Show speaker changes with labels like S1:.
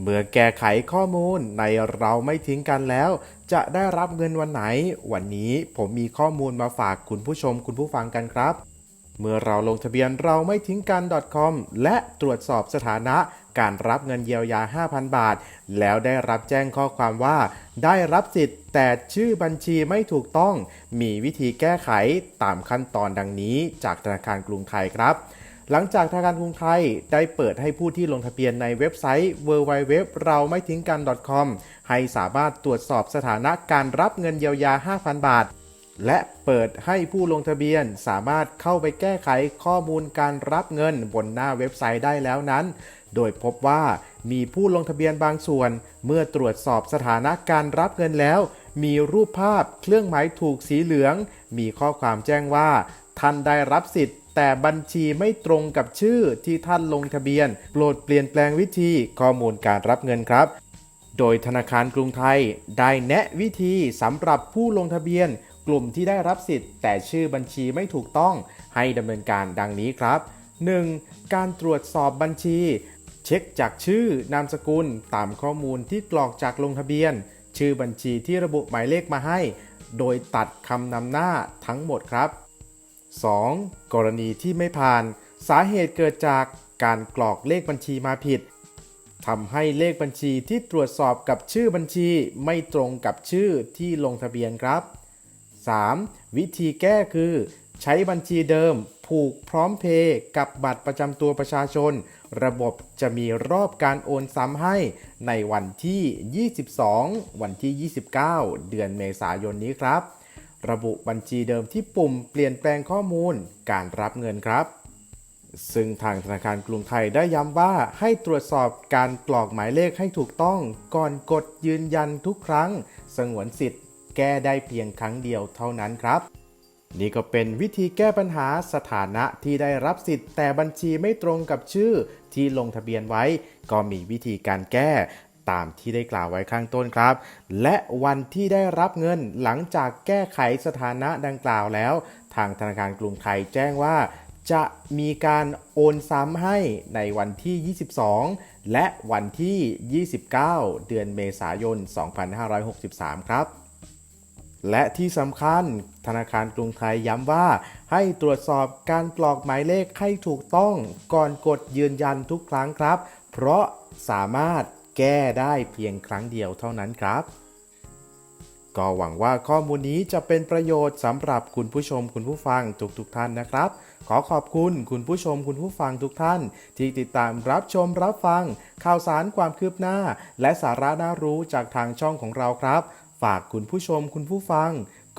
S1: เมื่อแก้ไขข้อมูลในเราไม่ทิ้งกันแล้ว จะได้รับเงินวันไหน วันนี้ผมมีข้อมูลมาฝากคุณผู้ชมคุณผู้ฟังกันครับ เมื่อเราลงทะเบียนเราไม่ทิ้งกัน .com และตรวจสอบสถานะการรับเงินเยียวยา 5,000 บาท แล้วได้รับแจ้งข้อความว่า ได้รับสิทธิ์แต่ชื่อบัญชีไม่ถูกต้อง มีวิธีแก้ไขตามขั้นตอนดังนี้จากธนาคารกรุงไทยครับ หลังจากธนาคารกรุงไทยได้เปิดให้ผู้ที่ลงทะเบียนในเว็บไซต์ www เราไม่ทิ้งกัน .com ให้สามารถตรวจสอบสถานะการรับเงินเยียวยา 5,000 บาท และเปิดให้ผู้ลงทะเบียนสามารถเข้าไปแก้ไขข้อมูลการรับเงินบนหน้าเว็บไซต์ได้แล้วนั้น โดยพบว่ามีผู้ลงทะเบียนบางส่วน เมื่อตรวจสอบสถานะการรับเงินแล้ว มีรูปภาพเครื่องหมายถูกสีเหลือง มีข้อความแจ้งว่าท่านได้รับสิทธิ์ แต่บัญชีไม่ตรงกับชื่อที่ท่านลงทะเบียน โปรดเปลี่ยนแปลงวิธีข้อมูลการรับเงินครับ โดยธนาคารกรุงไทยได้แนะวิธีสำหรับผู้ลงทะเบียน กลุ่มที่ได้รับสิทธิ์ แต่ชื่อบัญชีไม่ถูกต้องให้ดำเนินการดังนี้ครับ 1. การตรวจสอบบัญชี เช็คจากชื่อนามสกุลตามข้อมูลที่กรอกจากลงทะเบียน ชื่อบัญชีที่ระบุหมายเลขมาให้ โดยตัดคำนำหน้าทั้งหมดครับ 2. กรณีที่ไม่ผ่าน สาเหตุเกิดจากการกรอกเลขบัญชีมาผิดทำให้เลขบัญชีที่ตรวจสอบกับชื่อบัญชีไม่ตรงกับชื่อที่ลงทะเบียนครับ 3. วิธีแก้คือ ใช้บัญชีเดิม ผูกพร้อมเพย์กับบัตรประจำตัวประชาชน ระบบจะมีรอบการโอนซ้ำให้ในวันที่ 22 วันที่ 29 เดือนเมษายนนี้ครับ ระบุบัญชีเดิมที่ปุ่มเปลี่ยนแปลงข้อมูลการรับเงินครับ ซึ่งทางธนาคารกรุงไทยได้ย้ำว่าให้ตรวจสอบการกรอกหมายเลขให้ถูกต้อง ก่อนกดยืนยันทุกครั้ง สงวนสิทธิ์ แก้ได้เพียงครั้งเดียวเท่านั้นครับ นี่ก็เป็นวิธีแก้ปัญหาสถานะที่ได้รับสิทธิ์แต่บัญชีไม่ตรงกับชื่อที่ลงทะเบียนไว้ ก็มีวิธีการแก้ ตามที่ได้กล่าวไว้ข้างต้นครับ และวันที่ได้รับเงินหลังจากแก้ไขสถานะดังกล่าวแล้ว ทางธนาคารกรุงไทยแจ้งว่า จะมีการโอนซ้ำให้ในวันที่ 22 และวันที่ 29 เดือนเมษายน 2563 ครับและที่สำคัญธนาคารกรุงไทยย้ำว่า ให้ตรวจสอบการกรอกหมายเลขให้ถูกต้องก่อนกดยืนยันทุกครั้งครับ เพราะสามารถ แก้ได้เพียงครั้งเดียวเท่านั้นครับ ก็หวังว่าข้อมูลนี้จะเป็นประโยชน์สำหรับคุณผู้ชมคุณผู้ฟังทุกๆทท่านนะครับ ขอขอบคุณคุณผู้ชมคุณผู้ฟังทุกท่าน ที่ติดตามรับชมรับฟัง ข่าวสารความคืบหน้า และสาระน่ารู้จากทางช่องของเราครับ ฝากคุณผู้ชมคุณผู้ฟัง